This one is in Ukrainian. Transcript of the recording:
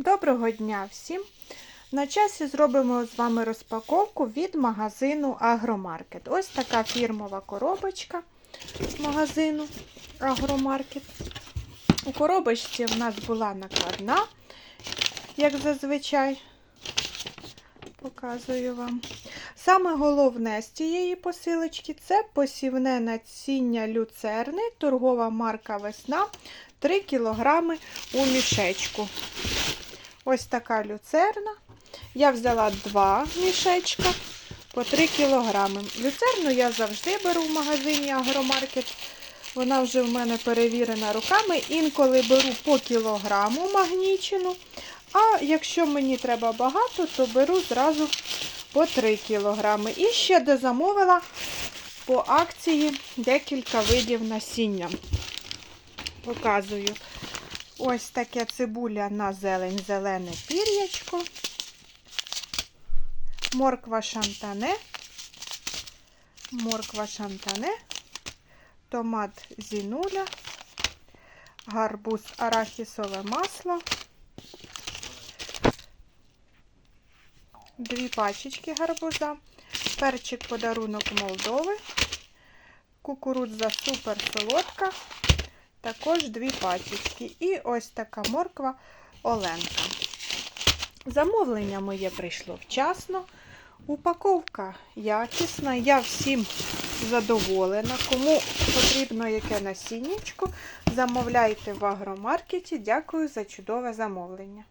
Доброго дня всім! На часі зробимо з вами розпаковку від магазину Агромаркет. Ось така фірмова коробочка з магазину Агромаркет. У коробочці в нас була накладна, як зазвичай. Показую вам. Саме головне з цієї посилочки це посівне насіння люцерни, торгова марка Весна 3 кг у мішечку. Ось така люцерна. Я взяла два мішечка по 3 кг. Люцерну я завжди беру в магазині Агромаркет. Вона вже в мене перевірена руками. Інколи беру по кілограму магнічину. А якщо мені треба багато, то беру зразу по 3 кг. І ще дозамовила по акції декілька видів насіння. Показую. Ось таке цибуля на зелень, зелене пір'ячко, морква шантане, морква шантане, томат зінуля, гарбуз арахісове масло, дві пачечки гарбуза, перчик подарунок Молдови, кукурудза супер солодка, також дві пачечки. І ось така морква Оленка. Замовлення моє прийшло вчасно. Упаковка якісна. Я всім задоволена. Кому потрібно яке насіннячко, замовляйте в агромаркеті. Дякую за чудове замовлення.